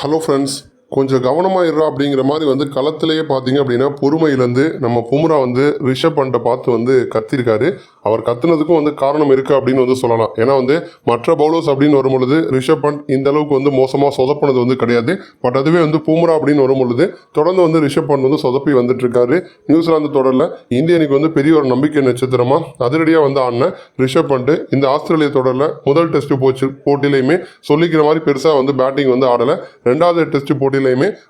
Hello friends கொஞ்சம் கவனமாக இருறா அப்படிங்கிற மாதிரி வந்து களத்திலேயே பார்த்தீங்க அப்படின்னா பொறுமையிலேருந்து நம்ம பும்ரா வந்து ரிஷப் பண்ட்டை பார்த்து வந்து கத்திருக்காரு. அவர் கத்துனதுக்கும் வந்து காரணம் இருக்குது அப்படின்னு வந்து சொல்லலாம். ஏன்னா வந்து மற்ற பவுலர்ஸ் அப்படின்னு வரும்பொழுது ரிஷப் பண்ட் இந்த அளவுக்கு வந்து மோசமாக சொதப்பினது வந்து கிடையாது. பட் அதுவே வந்து பூமரா அப்படின்னு வரும்பொழுது தொடர்ந்து வந்து ரிஷப் பண்ட் வந்து சொதப்பி வந்துட்டு இருக்காரு நியூசிலாந்து தொடரில் இந்திய அணிக்கு வந்து பெரிய ஒரு நம்பிக்கை நட்சத்திரமாக அதிரடியாக வந்து ஆடின ரிஷப் பண்ட் இந்த ஆஸ்திரேலிய தொடரில் முதல் டெஸ்ட் போச்சு போட்டியிலையுமே சொல்லிக்கிற மாதிரி பெருசாக வந்து பேட்டிங் வந்து ஆடலை. ரெண்டாவது டெஸ்ட் போட்டி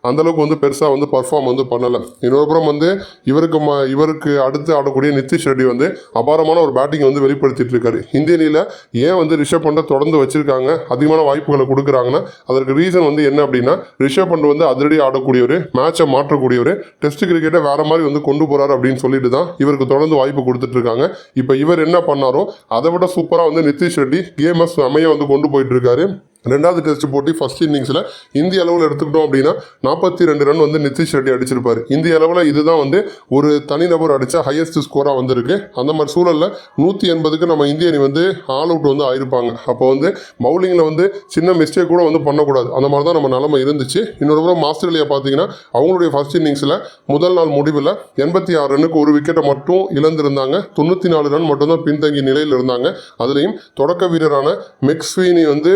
அந்த அளவுக்கு வந்து பெருசாக வந்து பர்ஃபார்ம் வந்து பண்ணலை. இன்னொரு புறம் வந்து இவருக்கு ம இவருக்கு அடுத்து ஆடக்கூடிய நிதிஷ் ரெட்டி வந்து அபாரமான ஒரு பேட்டிங் வந்து வெளிப்படுத்திட்டு இருக்காரு. இந்திய அணியில் ஏன் வந்து ரிஷப் பண்டை தொடர்ந்து வச்சிருக்காங்க? அதிகமான வாய்ப்புகளை கொடுக்குறாங்கன்னா அதற்கு ரீசன் வந்து என்ன அப்படின்னா ரிஷப் பண்ட் வந்து அதிரடி ஆடக்கூடியவர் மேட்சை மாற்றக்கூடியவர் டெஸ்ட் கிரிக்கெட்டை வேற மாதிரி வந்து கொண்டு போகிறார் அப்படின்னு சொல்லிட்டு தான் இவருக்கு தொடர்ந்து வாய்ப்பு கொடுத்துட்ருக்காங்க இப்போ இவர் என்ன பண்ணாரோ அதை விட சூப்பராக வந்து நிதிஷ் ரெட்டி கேமஸ் அமைய வந்து கொண்டு போயிட்டு இருக்காரு. ரெண்டாவது டெஸ்ட் போட்டி ஃபர்ஸ்ட் இன்னிங்ஸில் இந்திய அளவில் எடுத்துக்கிட்டோம் அப்படின்னா நாற்பத்தி ரெண்டு ரன் வந்து நிதிஷ் ரெட்டி அடிச்சிருப்பாரு. இந்திய அளவில் இதுதான் வந்து ஒரு தனிநபர் அடித்த ஹையஸ்ட் ஸ்கோராக வந்திருக்கு. அந்த மாதிரி சூழலில் நூற்றி எண்பதுக்கு நம்ம இந்திய அணி வந்து ஆல் அவுட் வந்து ஆயிருப்பாங்க. அப்போ வந்து பவுலிங்கில் வந்து சின்ன மிஸ்டேக் கூட வந்து பண்ணக்கூடாது. அந்த மாதிரி தான் நம்ம நிலமை இருந்துச்சு. இன்னொரு புறம் ஆஸ்திரேலியா பார்த்தீங்கன்னா அவங்களுடைய ஃபர்ஸ்ட் இன்னிங்ஸில் முதல் நாள் முடிவில் எண்பத்தி ஆறு ரன்னுக்கு ஒரு விக்கெட்டை மட்டும் இழந்திருந்தாங்க. தொண்ணூற்றி நாலு ரன் மட்டும்தான் பின்தங்கிய நிலையில் இருந்தாங்க. அதுலேயும் தொடக்க வீரரான மெக்ஸ்வீனி வந்து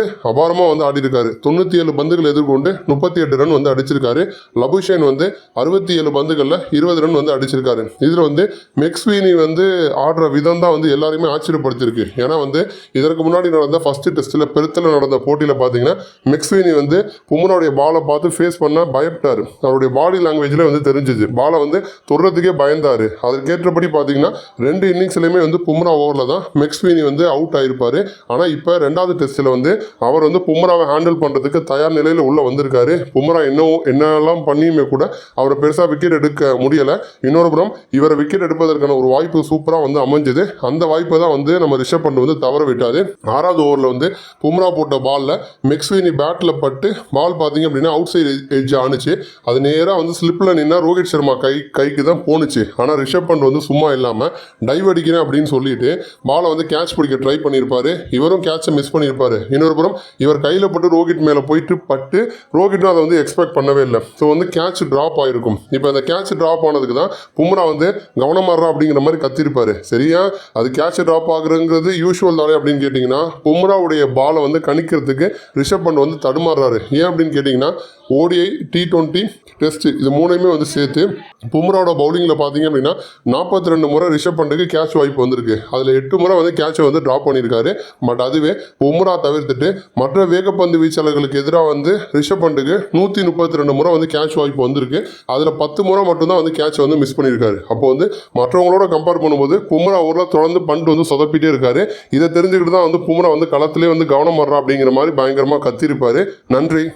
தரமாக வந்து ஆடி இருக்காரு தொண்ணூற்றி ஏழு பந்துகள் எதிர்கொண்டு முப்பத்தி எட்டு ரன் வந்து அடிச்சிருக்காரு. லபுஷேன் வந்து அறுபத்தி ஏழு பந்துகளில் இருபது ரன் வந்து அடிச்சிருக்காரு. இதில் வந்து மெக்ஸ்வீனி வந்து ஆடுற விதம் தான் வந்து எல்லாரையுமே ஆச்சரியப்படுத்தியிருக்கு. ஏன்னா வந்து இதற்கு முன்னாடி நடந்த ஃபர்ஸ்ட் டெஸ்ட்டில் பெருத்தில் நடந்த போட்டியில் பார்த்தீங்கன்னா மெக்ஸ்வீனி வந்து பும்ராவுடைய பாலை பார்த்து ஃபேஸ் பண்ண பயப்பட்டார். அவருடைய பாடி லாங்குவேஜில் வந்து தெரிஞ்சுது. பாலை வந்து தொடுறதுக்கே பயந்தார். அதற்கேற்றபடி பார்த்தீங்கன்னா ரெண்டு இன்னிங்ஸ்லையுமே வந்து பும்ரா ஓவரில் தான் மெக்ஸ்வீனி வந்து அவுட் ஆகிருப்பார் ஆனால் இப்போ ரெண்டாவது டெஸ்ட்டில் வந்து அவர் வந்து பும்ராவை ஹேண்டில் பண்ணுறதுக்கு தயார் நிலையில் உள்ளே வந்திருக்காரு. பும்ரா இன்னும் என்னெல்லாம் பண்ணியுமே கூட அவரை பெருசாக விக்கெட் எடுக்க முடியலை. இன்னொரு புறம் இவரை விக்கெட் எடுப்பதற்கான ஒரு வாய்ப்பு சூப்பராக வந்து அமைஞ்சது. அந்த வாய்ப்பை தான் வந்து நம்ம ரிஷப் பண்ட் வந்து தவற விட்டார். ஆறாவது ஓவரில் வந்து பும்ரா போட்ட பாலில் மெக்ஸ்வீனி பேட்டில் பட்டு பால் பார்த்தீங்க அப்படின்னா அவுட் சைடு எட்ஜ் ஆணுச்சு அது நேராக வந்து ஸ்லிப்பில் நின்னா ரோஹித் சர்மா கை கைக்கு தான் போணுச்சு ஆனால் ரிஷப் பண்ட் வந்து சும்மா இல்லாமல் டைவ் அடிக்கிறேன் அப்படின்னு சொல்லிட்டு பாலை வந்து கேட்ச் பிடிக்க ட்ரை பண்ணியிருப்பாரு. இவரும் கேட்சை மிஸ் பண்ணியிருப்பாரு. இன்னொரு புறம் இவர் கையில் பட்டு ரோஹித் மேலே போயிட்டு பட்டு ரோஹிட்டும் அதை வந்து எக்ஸ்பெக்ட் பண்ணவே இல்லை. ஸோ வந்து கேட்ச் ட்ராப் ஆயிருக்கும். இப்போ அந்த கேட்ச் ட்ராப் ஆனதுக்கு தான் பும்ரா வந்து கவனமாடுறா அப்படிங்கிற மாதிரி கத்திருப்பார். சரியா? அது கேட்ச் ட்ராப் ஆகுறங்கிறது யூஷுவல் தானே அப்படின்னு கேட்டிங்கன்னா பும்ராவுடைய பாலை வந்து கணிக்கிறதுக்கு ரிஷப் பண்ட் வந்து தடுமாறுறாரு. ஏன் அப்படின்னு கேட்டிங்கன்னா ஓடிஐ டி டுவெண்ட்டி டெஸ்ட் இது மூணையுமே வந்து சேர்த்து பும்ராவோட பவுலிங்கில் பார்த்தீங்க அப்படின்னா நாற்பத்தி ரெண்டு முறை ரிஷப் பண்டுக்கு கேட்ச் வாய்ப்பு வந்திருக்கு. அதில் எட்டு முறை வந்து கேட்சை வந்து ட்ராப் பண்ணியிருக்காரு. பட் அதுவே பும்ரா தவிர்த்துட்டு மற்ற வேகப்பந்து வீச்சாளர்களுக்கு எதிராக வந்து ரிஷப் பண்டுக்கு நூற்றி முப்பத்தி ரெண்டு முறை வந்து கேட்ச் வாய்ப்பு வந்திருக்கு. அதில் பத்து முறை மட்டும்தான் வந்து கேட்ச் வந்து மிஸ் பண்ணியிருக்காரு. அப்போ வந்து மற்றவங்களோட கம்பேர் பண்ணும்போது பும்ரா ஊரில் தொடர்ந்து பண்ட் வந்து சொதப்பிட்டே இருக்காரு. இதை தெரிஞ்சுக்கிட்டு தான் வந்து பும்ரா வந்து களத்திலே வந்து கவனம் வர்றா அப்படிங்கிற மாதிரி பயங்கரமாக கத்திருப்பாரு நன்றி.